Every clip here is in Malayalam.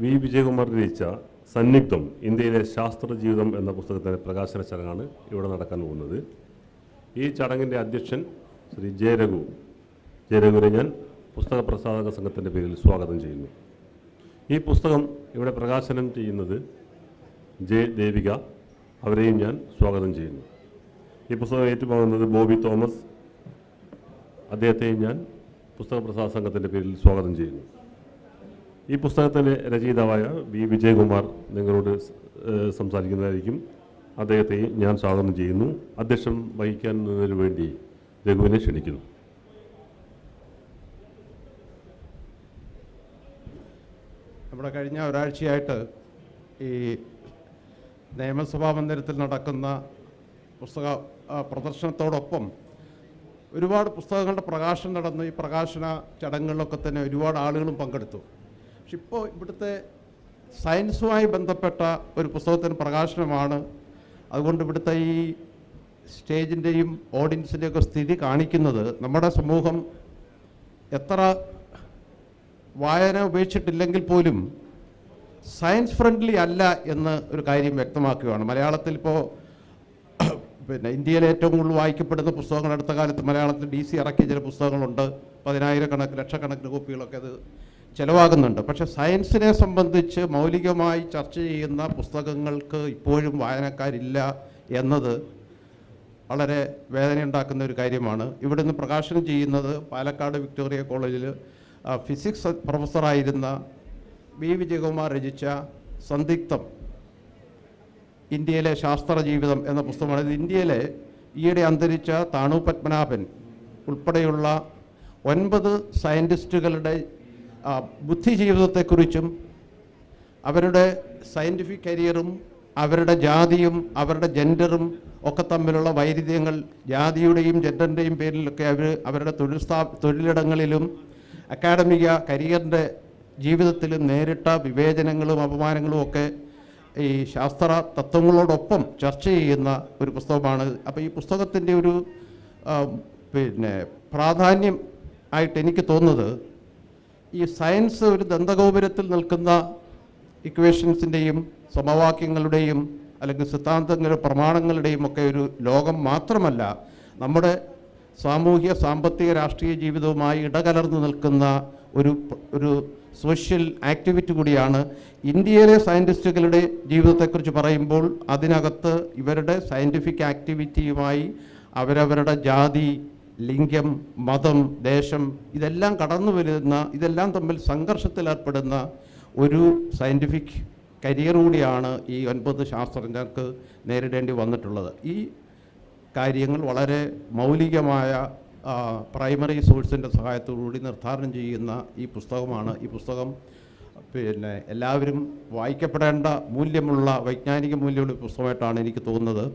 വി. വിജയകുമാർ രചിച്ച സന്നിഗ്ധം ഇന്ത്യയിലെ ശാസ്ത്ര ജീവിതം എന്ന പുസ്തകത്തിന്റെ പ്രകാശന ചടങ്ങാണ് ഇവിടെ നടക്കാൻ പോകുന്നത്. ഈ ചടങ്ങിന്റെ അധ്യക്ഷൻ ശ്രീ ജയരഘു ജയരഘുവിനെ ഞാൻ പുസ്തക പ്രസാധക സംഘത്തിന്റെ പേരിൽ സ്വാഗതം ചെയ്യുന്നു. ഈ പുസ്തകം ഇവിടെ പ്രകാശനം ചെയ്യുന്നത് ജെ ദേവിക അവരെയും ഞാൻ സ്വാഗതം ചെയ്യുന്നു. ഈ പുസ്തകം ഏറ്റുപോകുന്നത് ബോബി തോമസ്. അദ്ദേഹത്തെയും ഞാൻ പുസ്തക പ്രസാധക സംഘത്തിന്റെ പേരിൽ സ്വാഗതം ചെയ്യുന്നു. ഈ പുസ്തകത്തിന്റെ രചയിതാവായ വി. വിജയകുമാർ നിങ്ങളോട് സംസാരിക്കുന്നതായിരിക്കും. അദ്ദേഹത്തെയും ഞാൻ സ്വാഗതം ചെയ്യുന്നു. അധ്യക്ഷം വഹിക്കുന്നതിന് വേണ്ടി രഘുവിനെ ക്ഷണിക്കുന്നു. നമ്മുടെ കഴിഞ്ഞ ഒരാഴ്ചയായിട്ട് ഈ നിയമസഭാ മന്ദിരത്തിൽ നടക്കുന്ന പുസ്തക പ്രദർശനത്തോടൊപ്പം ഒരുപാട് പുസ്തകങ്ങളുടെ പ്രകാശനം നടന്നു. ഈ പ്രകാശന ചടങ്ങുകളിലൊക്കെ തന്നെ ഒരുപാട് ആളുകളും പങ്കെടുത്തു. പക്ഷെ ഇപ്പോൾ ഇവിടുത്തെ സയൻസുമായി ബന്ധപ്പെട്ട ഒരു പുസ്തകത്തിന് പ്രകാശനമാണ്. അതുകൊണ്ട് ഇവിടുത്തെ ഈ സ്റ്റേജിന്റെയും ഓഡിയൻസിന്റെയൊക്കെ സ്ഥിതി കാണിക്കുന്നത് നമ്മുടെ സമൂഹം എത്ര വായന ഉപേക്ഷിച്ചിട്ടില്ലെങ്കിൽ പോലും സയൻസ് ഫ്രണ്ട്ലി അല്ല എന്ന് ഒരു കാര്യം വ്യക്തമാക്കുകയാണ്. മലയാളത്തിൽ ഇപ്പോൾ പിന്നെ ഇന്ത്യയിൽ ഏറ്റവും കൂടുതൽ വായിക്കപ്പെടുന്ന പുസ്തകങ്ങൾ അടുത്ത കാലത്ത് മലയാളത്തിൽ ഡി സി ഇറക്കിയ ചില പുസ്തകങ്ങളുണ്ട്. പതിനായിരക്കണക്കിന് ലക്ഷക്കണക്കിന് കോപ്പികളൊക്കെ അത് ചിലവാകുന്നുണ്ട്. പക്ഷേ സയൻസിനെ സംബന്ധിച്ച് മൗലികമായി ചർച്ച ചെയ്യുന്ന പുസ്തകങ്ങൾക്ക് ഇപ്പോഴും വായനക്കാരില്ല എന്നത് വളരെ വേദനയുണ്ടാക്കുന്ന ഒരു കാര്യമാണ്. ഇവിടെ നിന്ന് പ്രകാശനം ചെയ്യുന്നത് പാലക്കാട് വിക്ടോറിയ കോളേജിൽ ഫിസിക്സ് പ്രൊഫസറായിരുന്ന വി. വിജയകുമാർ രചിച്ച സന്ദിഗ്ധം ഇന്ത്യയിലെ ശാസ്ത്ര ജീവിതം എന്ന പുസ്തകമാണ്. ഇത് ഇന്ത്യയിലെ ഈയിടെ അന്തരിച്ച താണു പത്മനാഭൻ ഉൾപ്പെടെയുള്ള ഒൻപത് സയന്റിസ്റ്റുകളുടെ ആ, ബുദ്ധി അവരുടെ സയന്റിഫിക് കരിയറും അവരുടെ ജാതിയും അവരുടെ ജെൻഡറും ഒക്കെ തമ്മിലുള്ള വൈരുദ്ധ്യങ്ങൾ ജാതിയുടെയും ജെൻഡറിന്റെയും പേരിലൊക്കെ അവർ അവരുടെ തൊഴിൽ സ്ഥാ തൊഴിലിടങ്ങളിലും അക്കാഡമിക കരിയറിന്റെ ജീവിതത്തിലും നേരിട്ട വിവേചനങ്ങളും അപമാനങ്ങളും ഒക്കെ ഈ ശാസ്ത്ര തത്വങ്ങളോടൊപ്പം ചർച്ച ചെയ്യുന്ന ഒരു പുസ്തകമാണ്. അപ്പോൾ ഈ പുസ്തകത്തിന്റെ ഒരു പിന്നെ പ്രാധാന്യം ആയിട്ട് എനിക്ക് തോന്നുന്നത് ഈ സയൻസ് ഒരു ദന്തഗോപുരത്തിൽ നിൽക്കുന്ന ഇക്വേഷൻസിന്റെയും സമവാക്യങ്ങളുടെയും അല്ലെങ്കിൽ സിദ്ധാന്തങ്ങളുടെ പ്രമാണങ്ങളുടെയും ഒക്കെ ഒരു ലോകം മാത്രമല്ല നമ്മുടെ സാമൂഹ്യ സാമ്പത്തിക രാഷ്ട്രീയ ജീവിതവുമായി ഇടകലർന്നു നിൽക്കുന്ന ഒരു ഒരു സോഷ്യൽ ആക്ടിവിറ്റി കൂടിയാണ്. ഇന്ത്യയിലെ സയന്റിസ്റ്റുകളുടെ ജീവിതത്തെക്കുറിച്ച് പറയുമ്പോൾ അതിനകത്ത് ഇവരുടെ സയന്റിഫിക് ആക്ടിവിറ്റിയുമായി അവരവരുടെ ജാതി ലിംഗം മതം ദേശം ഇതെല്ലാം കടന്നു വരുന്ന ഇതെല്ലാം തമ്മിൽ സംഘർഷത്തിലേർപ്പെടുന്ന ഒരു സയന്റിഫിക് കരിയർ കൂടിയാണ് ഈ ഒൻപത് ശാസ്ത്രജ്ഞർക്ക് നേരിടേണ്ടി വന്നിട്ടുള്ളത്. ഈ കാര്യങ്ങൾ വളരെ മൗലികമായ പ്രൈമറി സോഴ്സിന്റെ സഹായത്തോടുകൂടി നിർദ്ധാരണം ചെയ്യുന്ന ഈ പുസ്തകമാണ്. ഈ പുസ്തകം പിന്നെ എല്ലാവരും വായിക്കപ്പെടേണ്ട മൂല്യമുള്ള വൈജ്ഞാനിക മൂല്യമുള്ള പുസ്തകമായിട്ടാണ് എനിക്ക് തോന്നുന്നത്.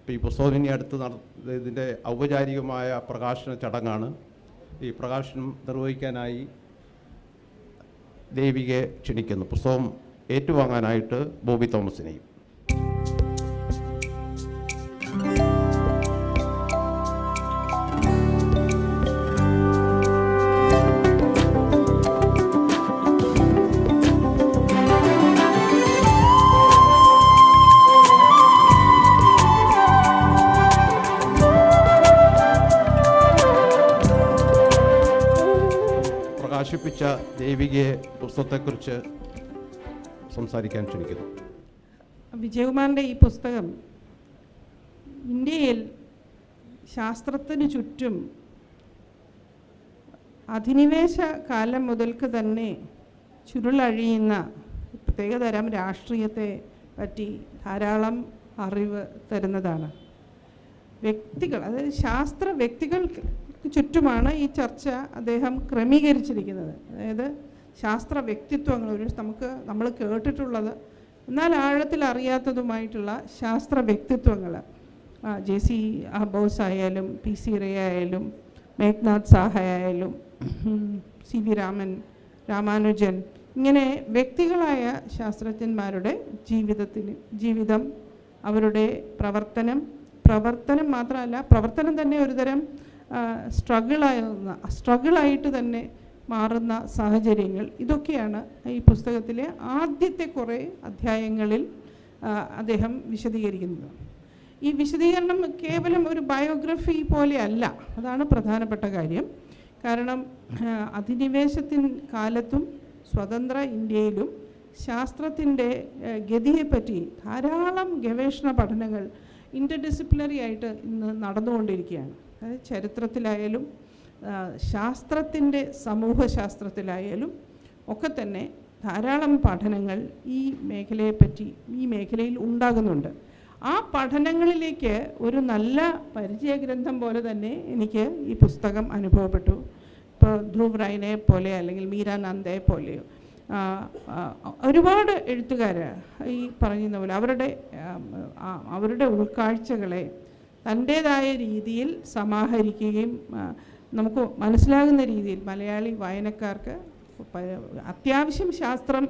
അപ്പോൾ ഈ പുസ്തകം ഇനി അടുത്ത് നട ഇതിന്റെ ഔപചാരികമായ പ്രകാശന ചടങ്ങാണ്. ഈ പ്രകാശനം നിർവഹിക്കാനായി ദേവികയെ ക്ഷണിക്കുന്നു. പുസ്തകം ഏറ്റുവാങ്ങാനായിട്ട് ബോബി തോമസിനെയും. പ്രകാശിപ്പിച്ച ദേവികയെ പുസ്തകത്തെക്കുറിച്ച് സംസാരിക്കാൻ ക്ഷണിക്കുന്നു. വിജയകുമാറിന്റെ ഈ പുസ്തകം ഇന്ത്യയിൽ ശാസ്ത്രത്തിന് ചുറ്റും അധിനിവേശ കാലം മുതൽക്ക് തന്നെ ചുരുളഴിയുന്ന പ്രത്യേകതരം രാഷ്ട്രീയത്തെ പറ്റി ധാരാളം അറിവ് തരുന്നതാണ്. വ്യക്തികൾ അതായത് ശാസ്ത്ര വ്യക്തികൾക്ക് ചുറ്റുമാണ് ഈ ചർച്ച അദ്ദേഹം ക്രമീകരിച്ചിരിക്കുന്നത്. അതായത് ശാസ്ത്ര വ്യക്തിത്വങ്ങൾ ഒരു നമുക്ക് നമ്മൾ കേട്ടിട്ടുള്ളത്. എന്നാൽ ആഴത്തിൽ അറിയാത്തതുമായിട്ടുള്ള ശാസ്ത്ര വ്യക്തിത്വങ്ങൾ. ജെ സി ബോസ് ആയാലും പി സി റേ ആയാലും മേഘ്നാഥ് സാഹ ആയാലും സി വി രാമൻ രാമാനുജൻ ഇങ്ങനെ വ്യക്തികളായ ശാസ്ത്രജ്ഞന്മാരുടെ ജീവിതത്തിന് ജീവിതം അവരുടെ പ്രവർത്തനം പ്രവർത്തനം മാത്രമല്ല പ്രവർത്തനം തന്നെ ഒരുതരം സ്ട്രഗിളായിരുന്ന സ്ട്രഗിളായിട്ട് തന്നെ മാറുന്ന സാഹചര്യങ്ങൾ. ഇതൊക്കെയാണ് ഈ പുസ്തകത്തിലെ ആദ്യത്തെ കുറേ അധ്യായങ്ങളിൽ അദ്ദേഹം വിശദീകരിക്കുന്നത്. ഈ വിശദീകരണം കേവലം ഒരു ബയോഗ്രഫി പോലെയല്ല അതാണ് പ്രധാനപ്പെട്ട കാര്യം. കാരണം അധിനിവേശത്തിൻ കാലത്തും സ്വതന്ത്ര ഇന്ത്യയിലും ശാസ്ത്രത്തിന്റെ ഗതിയെപ്പറ്റി ധാരാളം ഗവേഷണ പഠനങ്ങൾ ഇന്റർ ഡിസിപ്ലിനറി ആയിട്ട് ഇന്ന് നടന്നുകൊണ്ടിരിക്കുകയാണ്. ചരിത്രത്തിലായാലും ശാസ്ത്രത്തിന്റെ സമൂഹശാസ്ത്രത്തിലായാലും ഒക്കെ തന്നെ ധാരാളം പഠനങ്ങൾ ഈ മേഖലയെപ്പറ്റി ഈ മേഖലയിൽ ഉണ്ടാകുന്നുണ്ട്. ആ പഠനങ്ങളിലേക്ക് ഒരു നല്ല പരിചയഗ്രന്ഥം പോലെ തന്നെ എനിക്ക് ഈ പുസ്തകം അനുഭവപ്പെട്ടു. ഇപ്പോൾ ധ്രുവ് റൈനെ പോലെ അല്ലെങ്കിൽ മീരാനന്ദയെ പോലെയോ ആ, ആ, ഒരുപാട് എഴുത്തുകാർ ഈ പറയുന്ന പോലെ അവരുടെ അവരുടെ ഉൾക്കാഴ്ചകളെ തന്റേതായ രീതിയിൽ സമാഹരിക്കുകയും നമുക്ക് മനസ്സിലാകുന്ന രീതിയിൽ മലയാളി വായനക്കാർക്ക് അത്യാവശ്യം ശാസ്ത്രം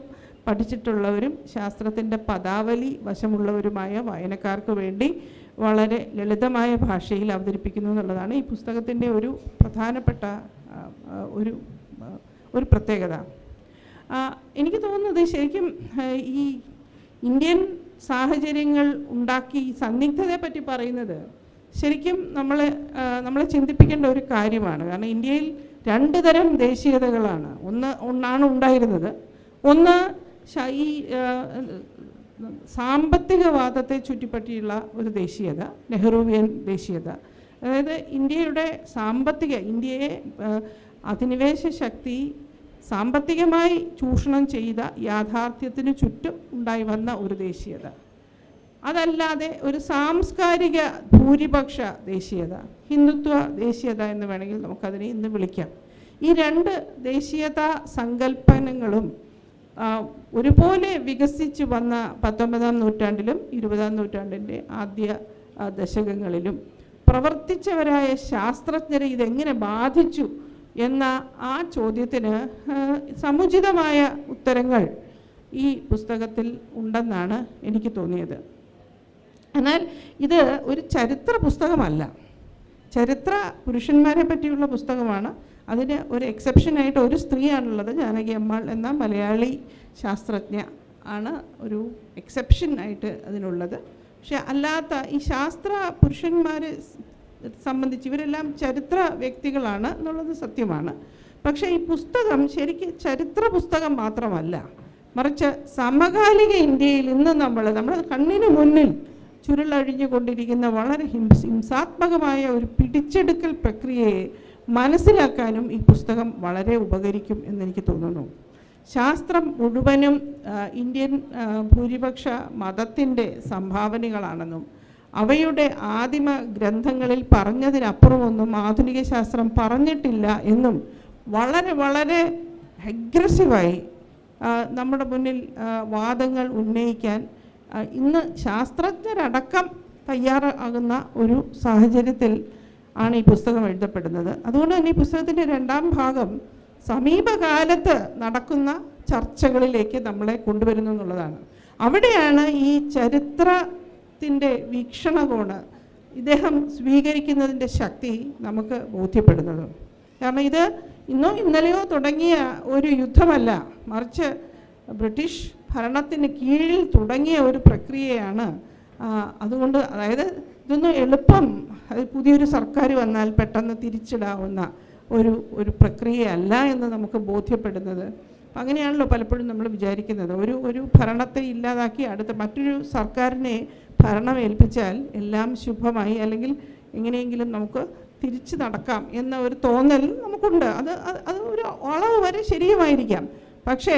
പഠിച്ചിട്ടുള്ളവരും ശാസ്ത്രത്തിന്റെ പദാവലി വശമുള്ളവരുമായ വായനക്കാർക്ക് വേണ്ടി വളരെ ലളിതമായ ഭാഷയിൽ അവതരിപ്പിക്കുന്നു എന്നുള്ളതാണ് ഈ പുസ്തകത്തിന്റെ ഒരു പ്രധാനപ്പെട്ട ഒരു ഒരു പ്രത്യേകത. എനിക്ക് തോന്നുന്നത് ശരിക്കും ഈ ഇന്ത്യൻ സാഹചര്യങ്ങൾ ഉണ്ടാക്കി സന്നിഗ്ധതയെ പറ്റി പറയുന്നത് ശരിക്കും നമ്മൾ നമ്മളെ ചിന്തിപ്പിക്കേണ്ട ഒരു കാര്യമാണ്. കാരണം ഇന്ത്യയിൽ രണ്ട് തരം ദേശീയതകളാണ്. ഒന്ന് ഒന്നാണ് ഉണ്ടായിരുന്നത്. ഒന്ന് ഈ സാമ്പത്തികവാദത്തെ ചുറ്റിപ്പറ്റിയുള്ള ഒരു ദേശീയത നെഹ്റുവിയൻ ദേശീയത. അതായത് ഇന്ത്യയുടെ സാമ്പത്തിക ഇന്ത്യയെ അധിനിവേശ ശക്തി സാമ്പത്തികമായി ചൂഷണം ചെയ്ത യാഥാർത്ഥ്യത്തിന് ചുറ്റും ഉണ്ടായി വന്ന ഒരു ദേശീയത. അതല്ലാതെ ഒരു സാംസ്കാരിക ഭൂരിപക്ഷ ദേശീയത ഹിന്ദുത്വ ദേശീയത എന്ന് വേണമെങ്കിൽ നമുക്കതിനെ ഇന്ന് വിളിക്കാം. ഈ രണ്ട് ദേശീയത സങ്കല്പനങ്ങളും ഒരുപോലെ വികസിച്ചു വന്ന പത്തൊമ്പതാം നൂറ്റാണ്ടിലും ഇരുപതാം നൂറ്റാണ്ടിന്റെ ആദ്യ ദശകങ്ങളിലും പ്രവർത്തിച്ചവരായ ശാസ്ത്രജ്ഞരെ ഇതെങ്ങനെ ബാധിച്ചു എന്ന ആ ചോദ്യത്തിന് സമുചിതമായ ഉത്തരങ്ങൾ ഈ പുസ്തകത്തിൽ ഉണ്ടെന്നാണ് എനിക്ക് തോന്നിയത്. എന്നാൽ ഇത് ഒരു ചരിത്ര പുസ്തകമല്ല. ചരിത്ര പുരുഷന്മാരെ പറ്റിയുള്ള പുസ്തകമാണ്. അതിന് ഒരു എക്സെപ്ഷനായിട്ട് ഒരു സ്ത്രീയാണുള്ളത് ജാനകി അമ്മാൾ എന്ന മലയാളി ശാസ്ത്രജ്ഞ ആണ് ഒരു എക്സെപ്ഷൻ ആയിട്ട് അതിനുള്ളത്. പക്ഷെ അല്ലാത്ത ഈ ശാസ്ത്ര പുരുഷന്മാരെ സംബന്ധിച്ച് ഇവരെല്ലാം ചരിത്ര വ്യക്തികളാണ് എന്നുള്ളത് സത്യമാണ്. പക്ഷേ ഈ പുസ്തകം ശരിക്കും ചരിത്ര പുസ്തകം മാത്രമല്ല മറിച്ച് സമകാലിക ഇന്ത്യയിൽ ഇന്ന് നമ്മൾ നമ്മുടെ കണ്ണിന് മുന്നിൽ ചുരുളഴിഞ്ഞുകൊണ്ടിരിക്കുന്ന വളരെ ഹിംസ ഹിംസാത്മകമായ ഒരു പിടിച്ചെടുക്കൽ പ്രക്രിയയെ മനസ്സിലാക്കാനും ഈ പുസ്തകം വളരെ ഉപകരിക്കും എന്നെനിക്ക് തോന്നുന്നു. ശാസ്ത്രം മുഴുവനും ഇന്ത്യൻ ഭൂരിപക്ഷ മതത്തിന്റെ സംഭാവനകളാണെന്നും അവയുടെ ആദിമ ഗ്രന്ഥങ്ങളിൽ പറഞ്ഞതിനപ്പുറമൊന്നും ആധുനിക ശാസ്ത്രം പറഞ്ഞിട്ടില്ല എന്നും വളരെ വളരെ അഗ്രസീവായി നമ്മുടെ മുന്നിൽ വാദങ്ങൾ ഉന്നയിക്കാൻ ഇന്ന് ശാസ്ത്രജ്ഞരടക്കം തയ്യാറാകുന്ന ഒരു സാഹചര്യത്തിൽ ആണ് ഈ പുസ്തകം എഴുതപ്പെടുന്നത്. അതുകൊണ്ട് തന്നെ ഈ പുസ്തകത്തിന്റെ രണ്ടാം ഭാഗം സമീപകാലത്ത് നടക്കുന്ന ചർച്ചകളിലേക്ക് നമ്മളെ കൊണ്ടുവരുന്നു എന്നുള്ളതാണ്. അവിടെയാണ് ഈ ചരിത്രത്തിന്റെ വീക്ഷണകോണ് ഇദ്ദേഹം സ്വീകരിക്കുന്നതിന്റെ ശക്തി നമുക്ക് ബോധ്യപ്പെടുന്നത്. കാരണം ഇത് ഇന്നോ ഇന്നലെയോ തുടങ്ങിയ ഒരു യുദ്ധമല്ല. മറിച്ച് ബ്രിട്ടീഷ് ഭരണത്തിന് കീഴിൽ തുടങ്ങിയ ഒരു പ്രക്രിയയാണ് അതുകൊണ്ട് അതായത് ഇതൊന്നും എളുപ്പം പുതിയൊരു സർക്കാർ വന്നാൽ പെട്ടെന്ന് തിരിച്ചിടാവുന്ന ഒരു ഒരു പ്രക്രിയയല്ല എന്ന് നമുക്ക് ബോധ്യപ്പെടുന്നത്. അങ്ങനെയാണല്ലോ പലപ്പോഴും നമ്മൾ വിചാരിക്കുന്നത്. ഒരു ഒരു ഭരണത്തെ ഇല്ലാതാക്കി അടുത്ത മറ്റൊരു സർക്കാരിനെ ഭരണം ഏൽപ്പിച്ചാൽ എല്ലാം ശുഭമായി അല്ലെങ്കിൽ എങ്ങനെയെങ്കിലും നമുക്ക് തിരിച്ചു നടക്കാം എന്ന ഒരു തോന്നൽ നമുക്കുണ്ട്. അത് അത് ഒരു അളവ് വരെ ശരിയുമായിരിക്കാം. പക്ഷേ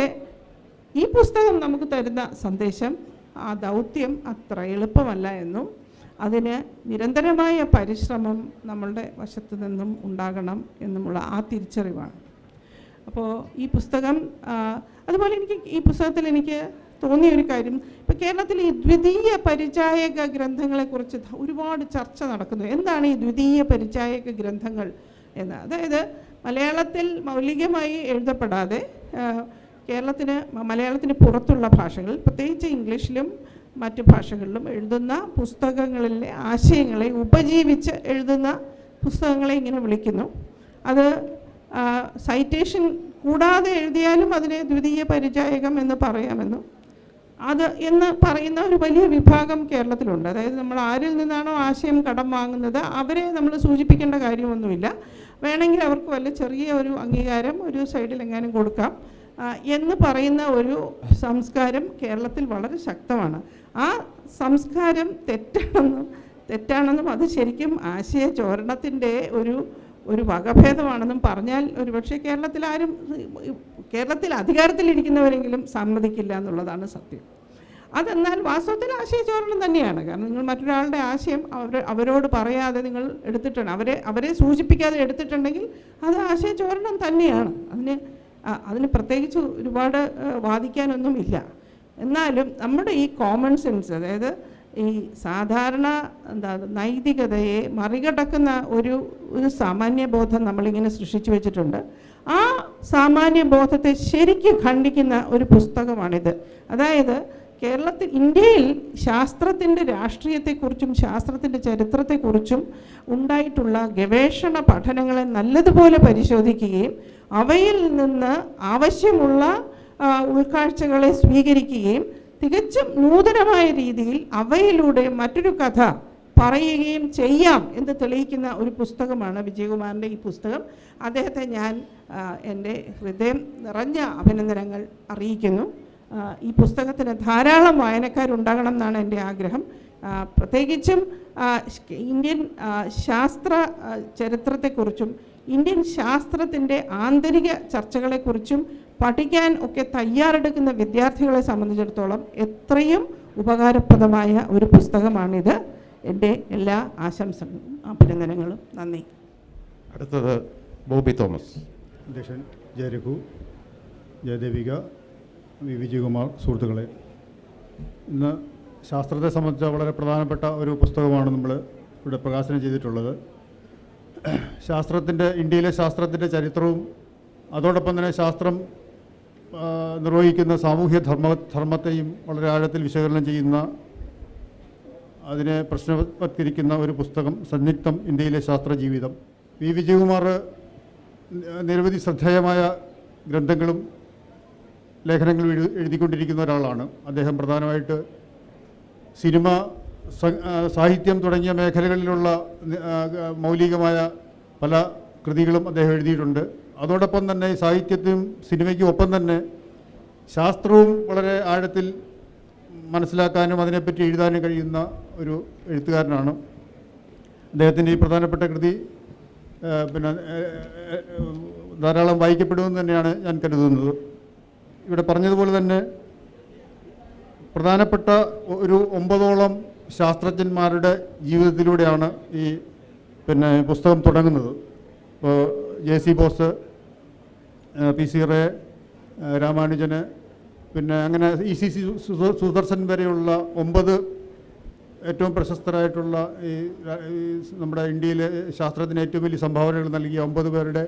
ഈ പുസ്തകം നമുക്ക് തരുന്ന സന്ദേശം ആ ദൗത്യം അത്ര എളുപ്പമല്ല എന്നും അതിന് നിരന്തരമായ പരിശ്രമം നമ്മളുടെ വശത്തു നിന്നും ഉണ്ടാകണം എന്നുമുള്ള ആ തിരിച്ചറിവാണ്. അപ്പോൾ ഈ പുസ്തകം അതുപോലെ എനിക്ക് ഈ പുസ്തകത്തിൽ എനിക്ക് തോന്നിയ ഒരു കാര്യം ഇപ്പോൾ കേരളത്തിൽ ഈ ദ്വിതീയ പരിചായക ഗ്രന്ഥങ്ങളെക്കുറിച്ച് ഒരുപാട് ചർച്ച നടക്കുന്നു. എന്താണ് ഈ ദ്വിതീയ പരിചായക ഗ്രന്ഥങ്ങൾ എന്ന്? അതായത് മലയാളത്തിൽ മൗലികമായി എഴുതപ്പെടാതെ കേരളത്തിന് മലയാളത്തിന് പുറത്തുള്ള ഭാഷകൾ പ്രത്യേകിച്ച് ഇംഗ്ലീഷിലും മറ്റു ഭാഷകളിലും എഴുതുന്ന പുസ്തകങ്ങളിലെ ആശയങ്ങളെ ഉപജീവിച്ച് എഴുതുന്ന പുസ്തകങ്ങളെ ഇങ്ങനെ വിളിക്കുന്നു. അത് സൈറ്റേഷൻ കൂടാതെ എഴുതിയാലും അതിനെ ദ്വിതീയ പരിചായകം എന്ന് പറയാമെന്നും അത് എന്ന് പറയുന്ന ഒരു വലിയ വിഭാഗം കേരളത്തിലുണ്ട്. അതായത് നമ്മൾ ആരിൽ നിന്നാണോ ആശയം കടം വാങ്ങുന്നത് അവരെ നമ്മൾ സൂചിപ്പിക്കേണ്ട കാര്യമൊന്നുമില്ല. വേണമെങ്കിൽ അവർക്ക് വല്ല ചെറിയ ഒരു അംഗീകാരം ഒരു സൈഡിൽ എങ്ങാനും കൊടുക്കാം. എന്ന് പറയുന്ന ഒരു സംസ്കാരം കേരളത്തിൽ വളരെ ശക്തമാണ്. ആ സംസ്കാരം തെറ്റാണെന്നും തെറ്റാണെന്നും അത് ശരിക്കും ആശയ ചോരണത്തിന്റെ ഒരു ഒരു വകഭേദമാണെന്നും പറഞ്ഞാൽ ഒരുപക്ഷെ കേരളത്തിൽ ആരും കേരളത്തിൽ അധികാരത്തിലിരിക്കുന്നവരെങ്കിലും സമ്മതിക്കില്ല എന്നുള്ളതാണ് സത്യം. അതെന്നാൽ വാസ്തവത്തിൽ ആശയചോരണം തന്നെയാണ്. കാരണം നിങ്ങൾ മറ്റൊരാളുടെ ആശയം അവർ അവരോട് പറയാതെ നിങ്ങൾ എടുത്തിട്ടുണ്ട് അവരെ അവരെ സൂചിപ്പിക്കാതെ എടുത്തിട്ടുണ്ടെങ്കിൽ അത് ആശയചോരണം തന്നെയാണ്. അതിന് അതിന് പ്രത്യേകിച്ച് ഒരുപാട് വാദിക്കാനൊന്നുമില്ല. എന്നാലും നമ്മുടെ ഈ കോമൺ സെൻസ് അതായത് ഈ സാധാരണ എന്താ നൈതികതയെ മറികടക്കുന്ന ഒരു ഒരു സാമാന്യബോധം നമ്മളിങ്ങനെ സൃഷ്ടിച്ചു വെച്ചിട്ടുണ്ട്. ആ സാമാന്യബോധത്തെ ശരിക്കും ഖണ്ഡിക്കുന്ന ഒരു പുസ്തകമാണിത്. അതായത് കേരളത്തിൽ ഇന്ത്യയിൽ ശാസ്ത്രത്തിന്റെ രാഷ്ട്രീയത്തെക്കുറിച്ചും ശാസ്ത്രത്തിന്റെ ചരിത്രത്തെക്കുറിച്ചും ഉണ്ടായിട്ടുള്ള ഗവേഷണ പഠനങ്ങളെ നല്ലതുപോലെ പരിശോധിക്കുകയും അവയിൽ നിന്ന് ആവശ്യമുള്ള ഉൾക്കാഴ്ചകളെ സ്വീകരിക്കുകയും തികച്ചും നൂതനമായ രീതിയിൽ അവയിലൂടെ മറ്റൊരു കഥ പറയുകയും ചെയ്യാം എന്ന് തെളിയിക്കുന്ന ഒരു പുസ്തകമാണ് വിജയകുമാറിന്റെ ഈ പുസ്തകം. അദ്ദേഹത്തെ ഞാൻ എന്റെ ഹൃദയം നിറഞ്ഞ അഭിനന്ദനങ്ങൾ അറിയിക്കുന്നു. ഈ പുസ്തകത്തിന് ധാരാളം വായനക്കാരുണ്ടാകണം എന്നാണ് എന്റെ ആഗ്രഹം. പ്രത്യേകിച്ചും ഇന്ത്യൻ ശാസ്ത്ര ചരിത്രത്തെക്കുറിച്ചും ഇന്ത്യൻ ശാസ്ത്രത്തിന്റെ ആന്തരിക ചർച്ചകളെക്കുറിച്ചും പഠിക്കാൻ ഒക്കെ തയ്യാറെടുക്കുന്ന വിദ്യാർത്ഥികളെ സംബന്ധിച്ചിടത്തോളം എത്രയും ഉപകാരപ്രദമായ ഒരു പുസ്തകമാണിത്. എന്റെ എല്ലാ ആശംസകളും അഭിനന്ദനങ്ങളും. നന്ദി. അടുത്തത് ബോബി തോമസ്. അധ്യക്ഷൻ ജയരഘു ജയദേവിക വി. വിജയകുമാർ സുഹൃത്തുക്കളെ. ഇന്ന് ശാസ്ത്രത്തെ സംബന്ധിച്ച വളരെ പ്രധാനപ്പെട്ട ഒരു പുസ്തകമാണ് നമ്മൾ ഇവിടെ പ്രകാശനം ചെയ്തിട്ടുള്ളത്. ശാസ്ത്രത്തിന്റെ ഇന്ത്യയിലെ ശാസ്ത്രത്തിന്റെ ചരിത്രവും അതോടൊപ്പം തന്നെ ശാസ്ത്രം നിർവഹിക്കുന്ന സാമൂഹ്യ ധർമ്മ ധർമ്മത്തെയും വളരെ ആഴത്തിൽ വിശകലനം ചെയ്യുന്ന അതിനെ പ്രശ്നവത്കരിക്കുന്ന ഒരു പുസ്തകം സംയുക്തം ഇന്ത്യയിലെ ശാസ്ത്ര ജീവിതം വി. വിജയകുമാർ നിരവധി ശ്രദ്ധേയമായ ഗ്രന്ഥങ്ങളും ലേഖനങ്ങളും എഴു എഴുതിക്കൊണ്ടിരിക്കുന്ന ഒരാളാണ്. അദ്ദേഹം പ്രധാനമായിട്ട് സിനിമ സാഹിത്യം തുടങ്ങിയ മേഖലകളിലുള്ള മൗലികമായ പല കൃതികളും അദ്ദേഹം എഴുതിയിട്ടുണ്ട്. അതോടൊപ്പം തന്നെ സാഹിത്യത്തിനും സിനിമയ്ക്കും ഒപ്പം തന്നെ ശാസ്ത്രവും വളരെ ആഴത്തിൽ മനസ്സിലാക്കാനും അതിനെപ്പറ്റി എഴുതാനും കഴിയുന്ന ഒരു എഴുത്തുകാരനാണ്. അദ്ദേഹത്തിന്റെ ഈ പ്രധാനപ്പെട്ട കൃതി പിന്നെ ധാരാളം വായിക്കപ്പെടുമെന്ന് തന്നെയാണ് ഞാൻ കരുതുന്നത്. ഇവിടെ പറഞ്ഞതുപോലെ തന്നെ പ്രധാനപ്പെട്ട ഒരു ഒമ്പതോളം ശാസ്ത്രജ്ഞന്മാരുടെ ജീവിതത്തിലൂടെയാണ് ഈ പിന്നെ പുസ്തകം തുടങ്ങുന്നത്. ഇപ്പോൾ J C Bose P C Ray രാമാനുജന് പിന്നെ അങ്ങനെ ഇ സി സി സുദർശൻ വരെയുള്ള ഒമ്പത് ഏറ്റവും പ്രശസ്തരായിട്ടുള്ള ഈ നമ്മുടെ ഇന്ത്യയിലെ ശാസ്ത്രത്തിന് ഏറ്റവും വലിയ സംഭാവനകൾ നൽകിയ ഒമ്പത് പേരുടെ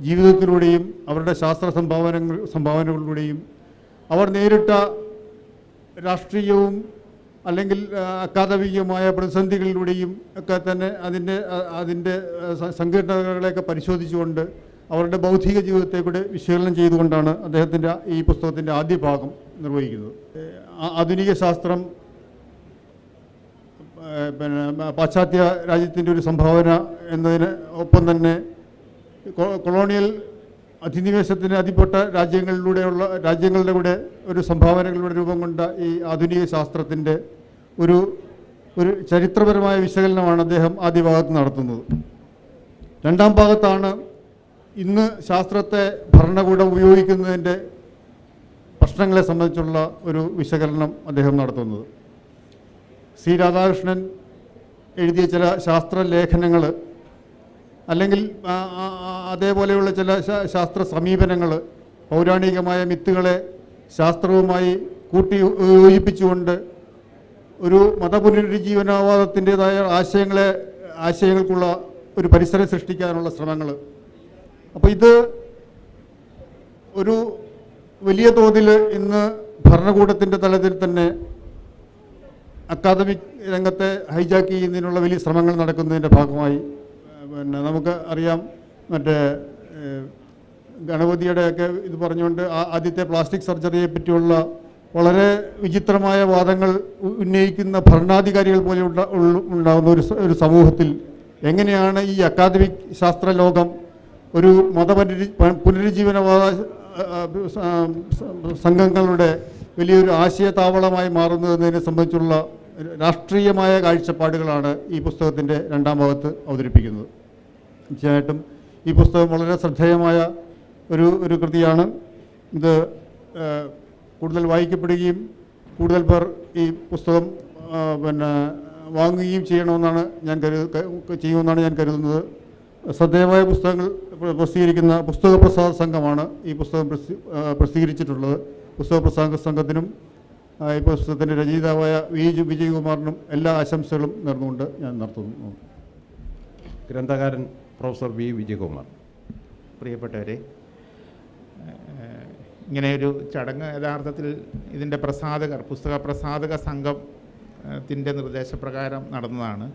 ജീവിതത്തിലൂടെയും അവരുടെ ശാസ്ത്ര സംഭാവനകൾ സംഭാവനകളിലൂടെയും അവർ നേരിട്ട രാഷ്ട്രീയവും അല്ലെങ്കിൽ അക്കാദമികമായ പ്രതിസന്ധികളിലൂടെയും ഒക്കെ തന്നെ അതിന്റെ അതിന്റെ സങ്കീർണതകളെയൊക്കെ പരിശോധിച്ചുകൊണ്ട് അവരുടെ ബൗദ്ധിക ജീവിതത്തെ കൂടെ വിശകലനം ചെയ്തുകൊണ്ടാണ് അദ്ദേഹത്തിന്റെ ഈ പുസ്തകത്തിന്റെ ആദ്യ ഭാഗം നിർവഹിക്കുന്നത്. ആധുനിക ശാസ്ത്രം പിന്നെ പാശ്ചാത്യ രാജ്യത്തിന്റെ ഒരു സംഭാവന എന്നതിന് ഒപ്പം തന്നെ കൊളോണിയൽ അധിനിവേശത്തിന് അതിപ്പെട്ട രാജ്യങ്ങളിലൂടെയുള്ള രാജ്യങ്ങളുടെ കൂടെ ഒരു സംഭാവനകളുടെ രൂപം കൊണ്ട ഈ ആധുനിക ശാസ്ത്രത്തിന്റെ ഒരു ഒരു ചരിത്രപരമായ വിശകലനമാണ് അദ്ദേഹം ആദ്യ ഭാഗത്ത് നടത്തുന്നത്. രണ്ടാം ഭാഗത്താണ് ഇന്ന് ശാസ്ത്രത്തെ ഭരണകൂടം ഉപയോഗിക്കുന്നതിന്റെ പ്രശ്നങ്ങളെ സംബന്ധിച്ചുള്ള ഒരു വിശകലനം അദ്ദേഹം നടത്തുന്നത്. സി രാധാകൃഷ്ണൻ എഴുതിയ ചില ശാസ്ത്ര ലേഖനങ്ങൾ അല്ലെങ്കിൽ അതേപോലെയുള്ള ചില ശാസ്ത്ര സമീപനങ്ങൾ പൗരാണികമായ മിത്തുകളെ ശാസ്ത്രവുമായി കൂട്ടി യോജിപ്പിച്ചുകൊണ്ട് ഒരു മതപുനരുജ്ജീവനവാദത്തിന്റെതായ ആശയങ്ങളെ ആശയങ്ങൾക്കുള്ള ഒരു പരിസരം സൃഷ്ടിക്കാനുള്ള ശ്രമങ്ങൾ അപ്പോൾ ഇത് ഒരു വലിയ തോതിൽ ഇന്ന് ഭരണകൂടത്തിന്റെ തലത്തിൽ തന്നെ അക്കാദമിക് രംഗത്തെ ഹൈജാക്ക് ചെയ്യുന്നതിനുള്ള വലിയ ശ്രമങ്ങൾ നടക്കുന്നതിന്റെ ഭാഗമായി പിന്നെ നമുക്ക് അറിയാം മറ്റേ ഗണപതിയുടെ ഗണപതിയുടെയൊക്കെ ഇത് പറഞ്ഞുകൊണ്ട് ആ ആദ്യത്തെ പ്ലാസ്റ്റിക് സർജറിയെ പറ്റിയുള്ള വളരെ വിചിത്രമായ വാദങ്ങൾ ഉന്നയിക്കുന്ന ഭരണാധികാരികൾ പോലെ ഉണ്ട- ഉണ്ടാകുന്ന ഒരു ഒരു സമൂഹത്തിൽ എങ്ങനെയാണ് ഈ അക്കാദമിക് ശാസ്ത്ര ലോകം ഒരു മതപരി പുനരുജ്ജീവനവാദ സംഘങ്ങളുടെ വലിയൊരു ആശയതാവളമായി മാറുന്നതിനെ സംബന്ധിച്ചുള്ള രാഷ്ട്രീയമായ കാഴ്ചപ്പാടുകളാണ് ഈ പുസ്തകത്തിന്റെ രണ്ടാം ഭാഗത്ത് അവതരിപ്പിക്കുന്നത്. തീർച്ചയായിട്ടും ഈ പുസ്തകം വളരെ ശ്രദ്ധേയമായ ഒരു ഒരു കൃതിയാണ്. ഇത് കൂടുതൽ വായിക്കപ്പെടുകയും കൂടുതൽ പേർ ഈ പുസ്തകം പിന്നെ വാങ്ങുകയും ചെയ്യണമെന്നാണ് ഞാൻ കരു ചെയ്യുമെന്നാണ് ഞാൻ കരുതുന്നത്. ശ്രദ്ധേയമായ പുസ്തകങ്ങൾ പ്ര- പ്രസിദ്ധീകരിക്കുന്ന പുസ്തക പ്രസാദ സംഘമാണ് ഈ പുസ്തകം പ്രസിദ്ധീകരിച്ചിട്ടുള്ളത്. പുസ്തക പ്രസാദ സംഘത്തിനും ഈ പുസ്തകത്തിന്റെ രചയിതാവായ വി ജു വിജയകുമാറിനും എല്ലാ ആശംസകളും നേർന്നുകൊണ്ട് ഞാൻ നടത്തുന്നു ഗ്രന്ഥകാരൻ പ്രൊഫസർ വി വിജയകുമാർ. പ്രിയപ്പെട്ടവരെ ഇങ്ങനെയൊരു ചടങ്ങ് യഥാർത്ഥത്തിൽ ഇതിന്റെ പ്രസാധകർ പുസ്തക പ്രസാധക സംഘം ത്തിന്റെ നിർദ്ദേശപ്രകാരം നടന്നതാണ്.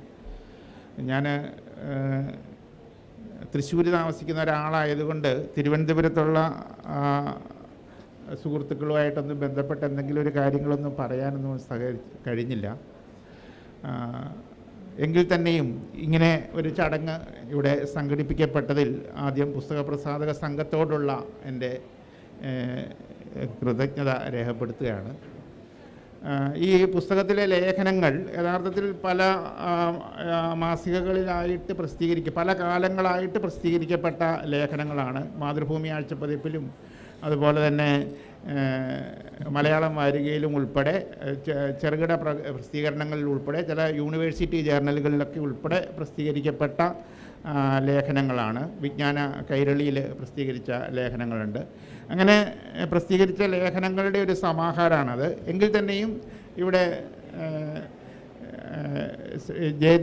ഞാൻ തൃശ്ശൂർ താമസിക്കുന്ന ഒരാളായതുകൊണ്ട് തിരുവനന്തപുരത്തുള്ള സുഹൃത്തുക്കളുമായിട്ടൊന്നും ബന്ധപ്പെട്ട് എന്തെങ്കിലും ഒരു കാര്യങ്ങളൊന്നും പറയാനൊന്നും സഹ കഴിഞ്ഞില്ല. എങ്കിൽ തന്നെയും ഇങ്ങനെ ഒരു ചടങ്ങ് ഇവിടെ സംഘടിപ്പിക്കപ്പെട്ടതിൽ ആദ്യം പുസ്തക പ്രസാധക സംഘത്തോടുള്ള എന്റെ കൃതജ്ഞത രേഖപ്പെടുത്തുകയാണ്. ഈ പുസ്തകത്തിലെ ലേഖനങ്ങൾ യഥാർത്ഥത്തിൽ പല മാസികകളിലായിട്ട് പ്രസിദ്ധീകരിക്കുക പല കാലങ്ങളായിട്ട് പ്രസിദ്ധീകരിക്കപ്പെട്ട ലേഖനങ്ങളാണ്. മാതൃഭൂമി ആഴ്ചപ്പതിപ്പിലും അതുപോലെ തന്നെ മലയാളം വാരികയിലും ഉൾപ്പെടെ ചെറുകിട പ്ര പ്രസിദ്ധീകരണങ്ങളിൽ ഉൾപ്പെടെ ചില യൂണിവേഴ്സിറ്റി ജേർണലുകളിലൊക്കെ ഉൾപ്പെടെ പ്രസിദ്ധീകരിക്കപ്പെട്ട ലേഖനങ്ങളാണ്. വിജ്ഞാന കൈരളിയിൽ പ്രസിദ്ധീകരിച്ച ലേഖനങ്ങളുണ്ട്. അങ്ങനെ പ്രസിദ്ധീകരിച്ച ലേഖനങ്ങളുടെ ഒരു സമാഹാരമാണത് എങ്കിൽ തന്നെയും ഇവിടെ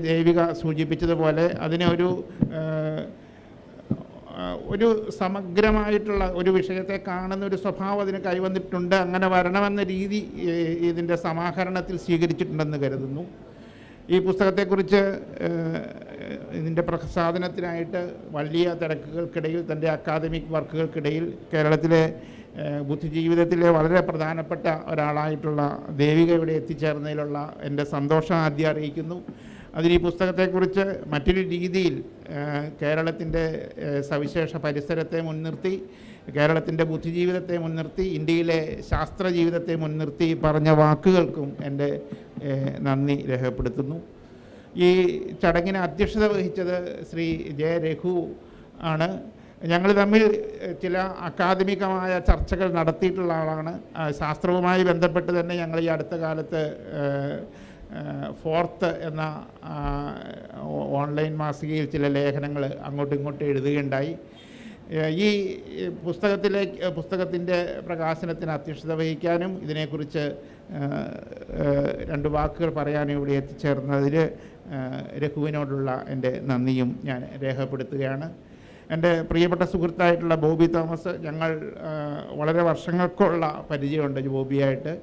ദേവിക സൂചിപ്പിച്ചതുപോലെ അതിനെ ഒരു ഒരു സമഗ്രമായിട്ടുള്ള ഒരു വിഷയത്തെ കാണുന്ന ഒരു സ്വഭാവം അതിന് കൈവന്നിട്ടുണ്ട്. അങ്ങനെ വരണമെന്ന രീതി ഇതിന്റെ സമാഹരണത്തിൽ സ്വീകരിച്ചിട്ടുണ്ടെന്ന് കരുതുന്നു. ഈ പുസ്തകത്തെക്കുറിച്ച് ഇതിന്റെ പ്രസാധനത്തിനായിട്ട് വലിയ തിരക്കുകൾക്കിടയിൽ തന്റെ അക്കാദമിക് വർക്കുകൾക്കിടയിൽ കേരളത്തിലെ ബുദ്ധിജീവിതത്തിലെ വളരെ പ്രധാനപ്പെട്ട ഒരാളായിട്ടുള്ള ദേവിക ഇവിടെ എത്തിച്ചേർന്നതിലുള്ള എന്റെ സന്തോഷം ആദ്യം അറിയിക്കുന്നു. അതിന് ഈ പുസ്തകത്തെക്കുറിച്ച് മറ്റൊരു രീതിയിൽ കേരളത്തിന്റെ സവിശേഷ പരിസരത്തെ മുൻനിർത്തി കേരളത്തിന്റെ ബുദ്ധിജീവിതത്തെ മുൻനിർത്തി ഇന്ത്യയിലെ ശാസ്ത്ര ജീവിതത്തെ മുൻനിർത്തി പറഞ്ഞ വാക്കുകൾക്കും എന്റെ നന്ദി രേഖപ്പെടുത്തുന്നു. ഈ ചടങ്ങിന് അധ്യക്ഷത വഹിച്ചത് ശ്രീ ജെ രഘു ആണ്. ഞങ്ങൾ തമ്മിൽ ചില അക്കാദമികമായ ചർച്ചകൾ നടത്തിയിട്ടുള്ള ആളാണ്. ശാസ്ത്രവുമായി ബന്ധപ്പെട്ട് തന്നെ ഞങ്ങൾ ഈ അടുത്ത കാലത്ത് ഫോർത്ത് എന്ന ഓൺലൈൻ മാസികയിൽ ചില ലേഖനങ്ങൾ അങ്ങോട്ടും ഇങ്ങോട്ടും എഴുതുകയുണ്ടായി. ഈ പുസ്തകത്തിലേക്ക് പുസ്തകത്തിന്റെ പ്രകാശനത്തിന് അധ്യക്ഷത വഹിക്കാനും ഇതിനെക്കുറിച്ച് രണ്ട് വാക്കുകൾ പറയാനും ഇവിടെ എത്തിച്ചേർന്നതിൽ രഘുവിനോടുള്ള എന്റെ നന്ദിയും ഞാൻ രേഖപ്പെടുത്തുകയാണ്. എന്റെ പ്രിയപ്പെട്ട സുഹൃത്തായിട്ടുള്ള ബോബി തോമസ് ഞങ്ങൾ വളരെ വർഷങ്ങൾക്കുള്ള പരിചയമുണ്ട് ബോബിയായിട്ട്.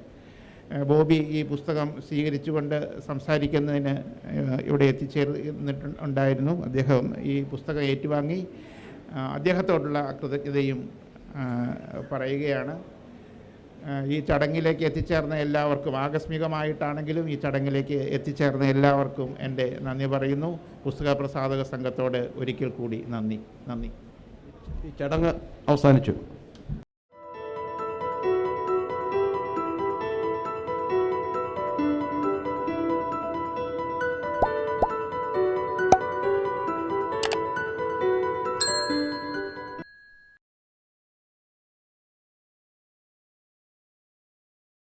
ബോബി ഈ പുസ്തകം സ്വീകരിച്ചുകൊണ്ട് സംസാരിക്കുന്നതിന് ഇവിടെ എത്തിച്ചേർന്നിട്ടുണ്ടായിരുന്നു. അദ്ദേഹം ഈ പുസ്തകം ഏറ്റുവാങ്ങി അദ്ദേഹത്തോടുള്ള കൃതജ്ഞതയും പറയുകയാണ്. ഈ ചടങ്ങിലേക്ക് എത്തിച്ചേർന്ന എല്ലാവർക്കും ആകസ്മികമായിട്ടാണെങ്കിലും ഈ ചടങ്ങിലേക്ക് എത്തിച്ചേർന്ന എല്ലാവർക്കും എന്റെ നന്ദി പറയുന്നു. പുസ്തക പ്രസാധക സംഘത്തോട് ഒരിക്കൽ കൂടി നന്ദി നന്ദി. ഈ ചടങ്ങ് അവസാനിച്ചു.